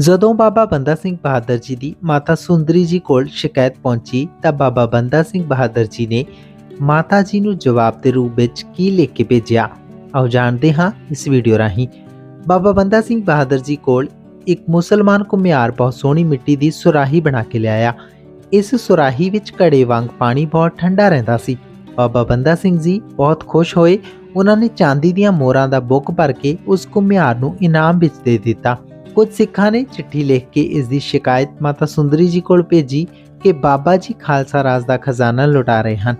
ਜਦੋਂ ਬਾਬਾ ਬੰਦਾ ਸਿੰਘ ਬਹਾਦਰ ਜੀ ਦੀ ਮਾਤਾ ਸੁੰਦਰੀ ਜੀ ਕੋਲ ਸ਼ਿਕਾਇਤ ਪਹੁੰਚੀ ਤਾਂ ਬਾਬਾ ਬੰਦਾ ਸਿੰਘ ਬਹਾਦਰ ਜੀ ਨੇ ਮਾਤਾ ਜੀ ਨੂੰ ਜਵਾਬ ਦੇ ਰੂਪ ਵਿੱਚ ਕੀ ਲਿਖ ਕੇ ਭੇਜਿਆ? ਆਓ ਜਾਣਦੇ ਹਾਂ ਇਸ ਵੀਡੀਓ ਰਾਹੀਂ। ਬਾਬਾ ਬੰਦਾ ਸਿੰਘ ਬਹਾਦਰ ਜੀ ਕੋਲ ਇੱਕ ਮੁਸਲਮਾਨ ਘੁਮਿਆਰ ਬਹੁਤ ਸੋਹਣੀ ਮਿੱਟੀ ਦੀ ਸੁਰਾਹੀ ਬਣਾ ਕੇ ਲਿਆਇਆ। ਇਸ ਸੁਰਾਹੀ ਵਿੱਚ ਘੜੇ ਵਾਂਗ ਪਾਣੀ ਬਹੁਤ ਠੰਡਾ ਰਹਿੰਦਾ ਸੀ। ਬਾਬਾ ਬੰਦਾ ਸਿੰਘ ਜੀ ਬਹੁਤ ਖੁਸ਼ ਹੋਏ। ਉਹਨਾਂ ਨੇ ਚਾਂਦੀ ਦੀਆਂ ਮੋਹਰਾਂ ਦਾ ਬੁੱਕ ਭਰ ਕੇ ਉਸ ਘੁਮਿਆਰ ਨੂੰ ਇਨਾਮ ਵਿੱਚ ਦੇ ਦਿੱਤਾ। ਕੁਝ ਸਿੱਖਾਂ ਨੇ ਚਿੱਠੀ ਲਿਖ ਕੇ ਇਸ ਦੀ ਸ਼ਿਕਾਇਤ ਮਾਤਾ ਸੁੰਦਰੀ ਜੀ ਕੋਲ ਭੇਜੀ ਕਿ ਬਾਬਾ ਜੀ ਖਾਲਸਾ ਰਾਜ ਦਾ ਖਜ਼ਾਨਾ ਲੁਟਾ ਰਹੇ ਹਨ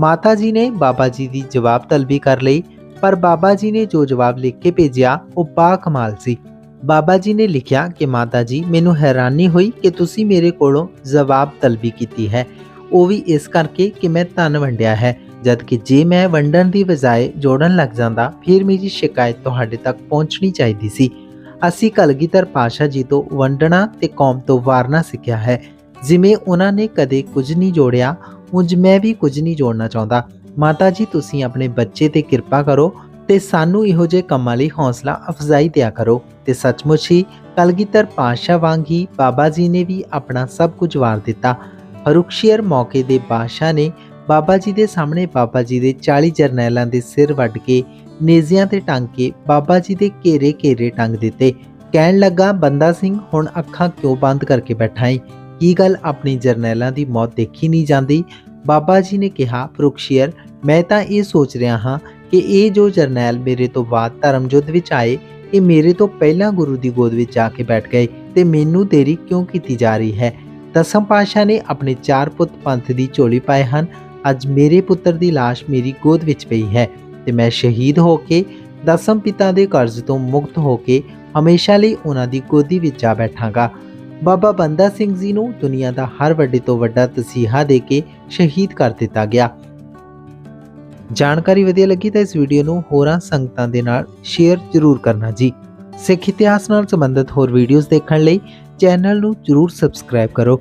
ਮਾਤਾ ਜੀ ਨੇ ਬਾਬਾ ਜੀ ਦੀ ਜਵਾਬ ਤਲਬੀ ਕਰ ਲਈ ਪਰ ਬਾਬਾ ਜੀ ਨੇ ਜੋ ਜਵਾਬ ਲਿਖ ਕੇ ਭੇਜਿਆ ਉਹ ਬਾ ਕਮਾਲ ਸੀ ਬਾਬਾ ਜੀ ਨੇ ਲਿਖਿਆ ਕਿ ਮਾਤਾ ਜੀ ਮੈਨੂੰ ਹੈਰਾਨੀ ਹੋਈ ਕਿ ਤੁਸੀਂ ਮੇਰੇ ਕੋਲੋਂ ਜਵਾਬ ਤਲਬੀ ਕੀਤੀ ਹੈ ਉਹ ਵੀ ਇਸ ਕਰਕੇ ਕਿ ਮੈਂ ਧਨ ਵੰਡਿਆ ਹੈ ਜਦ ਕਿ ਜੇ ਮੈਂ ਵੰਡਣ ਦੀ ਬਜਾਏ ਜੋੜਨ ਲੱਗ ਜਾਂਦਾ ਫਿਰ ਮੇਰੀ ਸ਼ਿਕਾਇਤ ਤੁਹਾਡੇ ਤੱਕ ਪਹੁੰਚਣੀ ਚਾਹੀਦੀ ਸੀ ਅਸੀਂ ਕਲਗੀਧਰ ਪਾਸ਼ਾ ਜੀ ਤੋਂ ਵੰਡਣਾ ਤੇ ਕੌਮ ਤੋਂ ਵਾਰਨਾ ਸਿੱਖਿਆ ਹੈ। ਜਿਵੇਂ ਉਹਨਾਂ ਨੇ ਕਦੇ ਕੁਝ ਨਹੀਂ ਜੋੜਿਆ, ਉਂਝ ਮੈਂ ਵੀ ਕੁਝ ਨਹੀਂ ਜੋੜਨਾ ਚਾਹੁੰਦਾ। ਮਾਤਾ ਜੀ, ਤੁਸੀਂ ਆਪਣੇ ਬੱਚੇ ਤੇ ਕਿਰਪਾ ਕਰੋ ਤੇ ਸਾਨੂੰ ਇਹੋ ਜਿਹੇ ਕੰਮਾਂ ਲਈ ਹੌਸਲਾ ਅਫਜ਼ਾਈ ਦਿਆ ਕਰੋ। ਤੇ ਸੱਚਮੁੱਚ ਹੀ ਕਲਗੀਧਰ ਪਾਸ਼ਾ ਵਾਂਗ ਹੀ ਬਾਬਾ ਜੀ ਨੇ ਵੀ ਆਪਣਾ ਸਭ ਕੁਝ ਵਾਰ ਦਿੱਤਾ। ਫਰੁਖਸ਼ੀਅਰ ਮੌਕੇ ਦੇ ਬਾਦਸ਼ਾਹ ਨੇ ਬਾਬਾ ਜੀ ਦੇ ਸਾਹਮਣੇ ਬਾਬਾ ਜੀ ਦੇ 40 ਜਰਨੈਲਾਂ ਦੇ ਸਿਰ ਵੱਢ ਕੇ ਨੇਜ਼ਿਆਂ ਤੇ ਟੰਗ ਕੇ ਬਾਬਾ ਜੀ ਦੇ ਘੇਰੇ ਘੇਰੇ ਟੰਗ ਦਿੱਤੇ। ਕਹਿਣ ਲੱਗਾ, ਬੰਦਾ ਸਿੰਘ, ਹੁਣ ਅੱਖਾਂ ਕਿਉਂ ਬੰਦ ਕਰਕੇ ਬੈਠਾ ਏ? ਕੀ ਗੱਲ ਆਪਣੀ ਜਰਨੈਲਾਂ ਦੀ ਮੌਤ ਦੇਖੀ ਨਹੀਂ ਜਾਂਦੀ? ਬਾਬਾ ਜੀ ਨੇ ਕਿਹਾ ਫਰੁਖਸ਼ੀਅਰ ਮੈਂ ਤਾਂ ਇਹ ਸੋਚ ਰਿਹਾ ਹਾਂ ਕਿ ਇਹ ਜੋ ਜਰਨੈਲ ਮੇਰੇ ਤੋਂ ਬਾਅਦ ਧਰਮਯੁੱਧ ਵਿੱਚ ਆਏ, ਇਹ ਮੇਰੇ ਤੋਂ ਪਹਿਲਾਂ ਗੁਰੂ ਦੀ ਗੋਦ ਵਿੱਚ ਜਾ ਕੇ ਬੈਠ ਗਏ ਤੇ ਮੈਨੂੰ ਦੇਰੀ ਕਿਉਂ ਕੀਤੀ ਜਾ ਰਹੀ ਹੈ? ਦਸਮ ਪਾਸ਼ਾ ਨੇ ਆਪਣੇ ਚਾਰ ਪੁੱਤ ਪੰਥ ਦੀ ਝੋਲੀ ਪਾਏ ਹਨ। ਅੱਜ ਮੇਰੇ ਪੁੱਤਰ ਦੀ ਲਾਸ਼ ਮੇਰੀ ਗੋਦ ਵਿੱਚ ਪਈ ਹੈ। ਤੇ ਮੈਂ ਸ਼ਹੀਦ ਹੋ ਕੇ ਦਸਮ ਪਿਤਾ ਦੇ ਕਰਜ਼ ਤੋਂ ਮੁਕਤ ਹੋ ਕੇ ਹਮੇਸ਼ਾ ਲਈ ਉਹਨਾਂ ਦੀ ਗੋਦੀ ਵਿੱਚ ਆ ਬੈਠਾਂਗਾ। ਬਾਬਾ ਬੰਦਾ ਸਿੰਘ ਜੀ ਨੂੰ ਦੁਨੀਆ ਦਾ ਹਰ ਵੱਡੇ ਤੋਂ ਵੱਡਾ ਤਸੀਹਾ ਦੇ ਕੇ ਸ਼ਹੀਦ ਕਰ ਦਿੱਤਾ ਗਿਆ। ਜਾਣਕਾਰੀ ਵਧੀਆ ਲੱਗੀ ਤਾਂ ਇਸ ਵੀਡੀਓ ਨੂੰ ਹੋਰਾਂ ਸੰਗਤਾਂ ਦੇ ਨਾਲ ਸ਼ੇਅਰ ਜ਼ਰੂਰ ਕਰਨਾ ਜੀ। ਸਿੱਖ ਇਤਿਹਾਸ ਨਾਲ ਸੰਬੰਧਿਤ ਹੋਰ ਵੀਡੀਓਜ਼ ਦੇਖਣ ਲਈ ਚੈਨਲ ਨੂੰ ਜ਼ਰੂਰ ਸਬਸਕ੍ਰਾਈਬ ਕਰੋ।